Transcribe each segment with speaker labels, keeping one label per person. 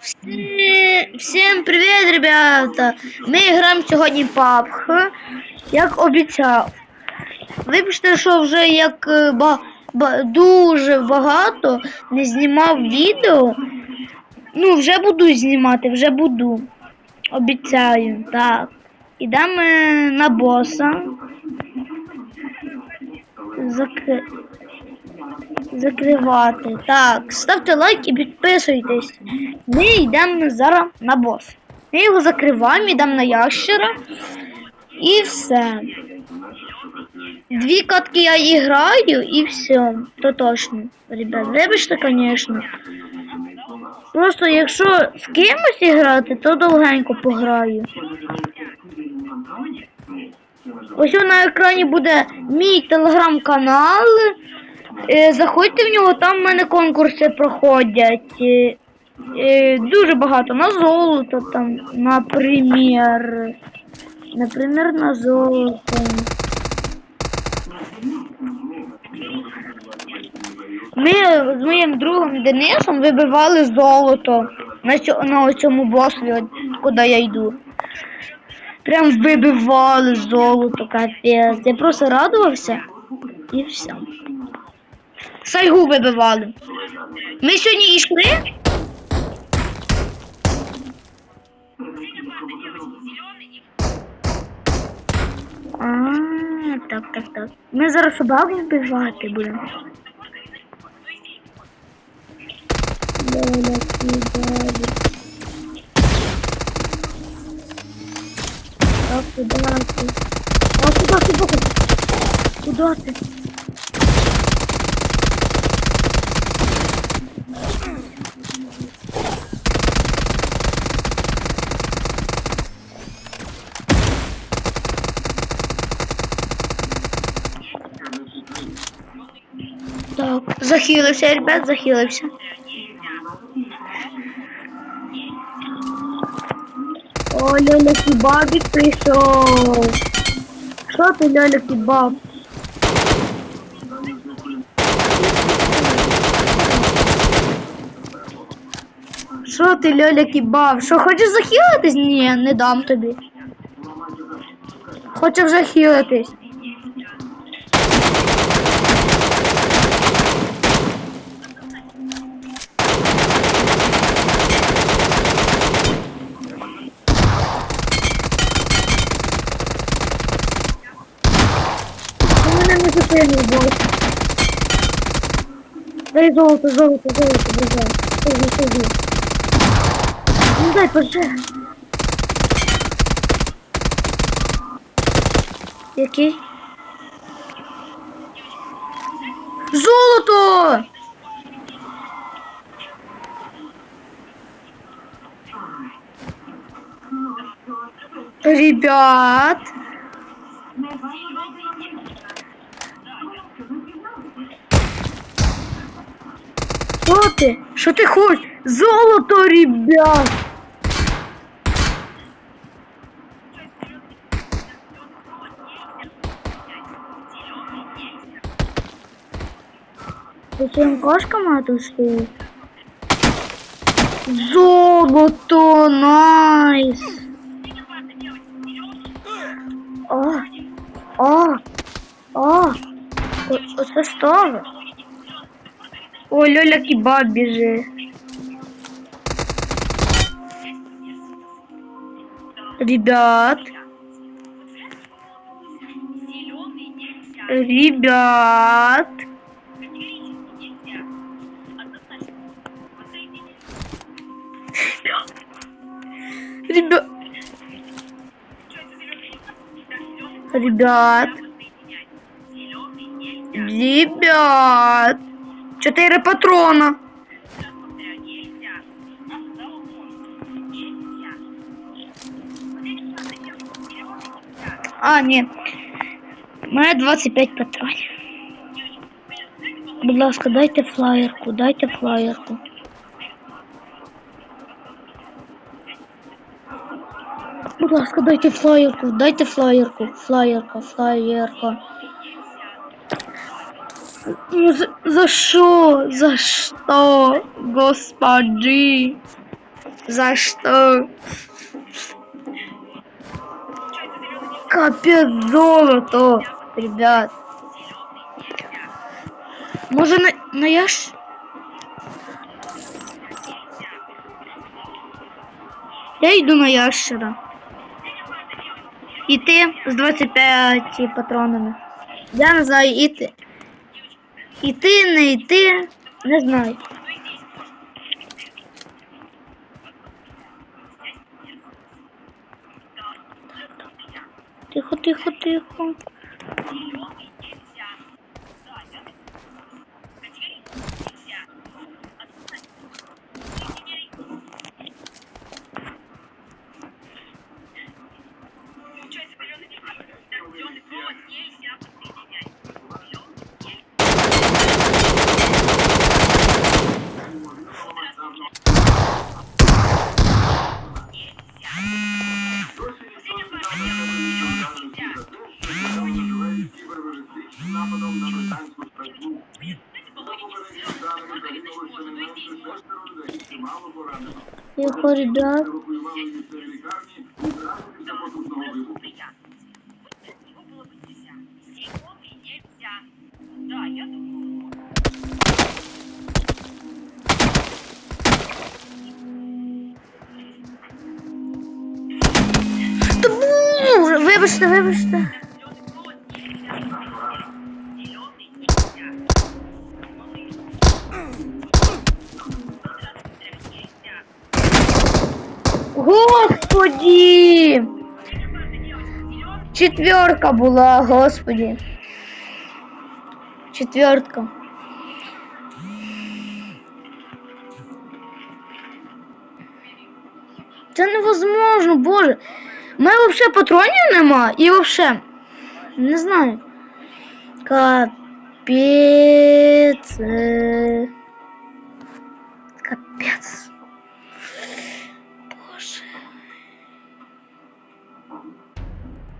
Speaker 1: Всі- Всім привіт, ребята! Ми граємо сьогодні PUBG, як обіцяв. Вибачте, що вже як ба, ба, дуже багато не знімав відео. Ну, вже буду знімати, вже буду. Обіцяю, так. Ідемо е, на боса. Закри... Закривати. Так, ставте лайк і підписуйтесь. Ми йдемо зараз на бос. Ми його закриваємо, йдемо на ящера. І все. Дві катки я і граю, і все. То точно. Ребят, вибачте, звісно. Просто якщо з кимось грати, то довгенько пограю. Ось на екрані буде мій телеграм-канал. Е, Заходьте в нього, там в мене конкурси проходять. Е, е, Дуже багато на золото там, наприклад. Наприклад, на золото. Ми з моїм другом Денисом вибивали золото на, цьо, на цьому босі, от куди я йду. Прям вибивали золото, капець. Я просто радувався і все. Сайгу вибивали. Ми сьогодні йшли. А, так, так, так. Ми зараз собаку вбивати будемо. Ляля, кидали. А куда ты? А куда ты, Бога? Куда ты? захилився, ребят, захилився. О, Лёля Кебабик пришел. Что ты, Лёля Кебаб? Що ти, Льоля Кебаб? Що, хочеш захилитись? Ні, не дам тобі. Хочеш захилитись? Дай золото, золото, золото, друзья. Сиди, сиди. Ну дай, поже. Який? Золото! Ребят. Що ти? Що ти хочеш? Золото, ребят! Зачем кошка моя тут? Золото, найс! О, о, о, О- оце що? О, Лёля Кебаб біжи. Ребят. Ребят. Ребят. Ребят. Ребят. Чотири патрона. А, ні. У мене 25 патронів. Будь ласка, дайте флаєрку, дайте флаєрку. Будь ласка, дайте флаєрку, дайте флаєрку, флаєрка, флаєрка. Ну за, за що? За що, господи? За що? Капец золото, ребят. Може на, на яш? Я йду на ящера. І ти з 25 патронами. Я не знаю, і ти. І ти, не йти, не знаю. Тихо, тихо, тихо. Та бу, Вибачте, вибачте. Господи! Четверка була, господи. Четвертка. Це невозможно, боже. У мене взагалі патронів нема і взагалі. Не знаю. Капець. е. Капець.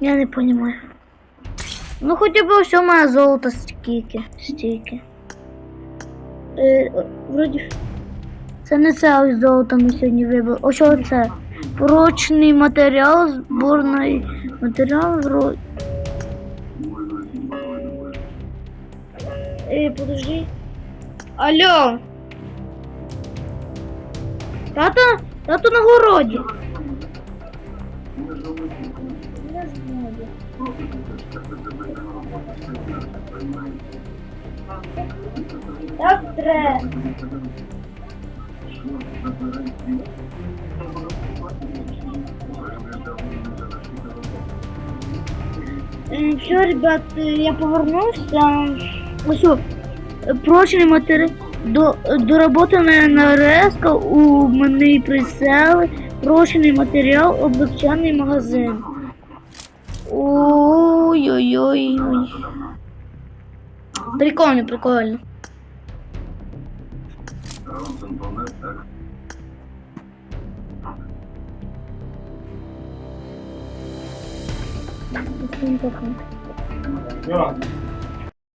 Speaker 1: Я не понимаю. Ну хоча б все моє золото стільки. Стільки. Е, о, вроді. Це не це золото ми сьогодні вибили. Ось що це? Прочний матеріал, зборний матеріал. вро- Е, подожди. Алло. Тато, тато на городі. Так треба. Все, ребят, я повернувся. Ось, прочний матеріал. До, доработана нарезка у мене прицели, прочний матеріал, облегчений магазин. Ой-ой-ой. Прикольно, прикольно.
Speaker 2: Ронсон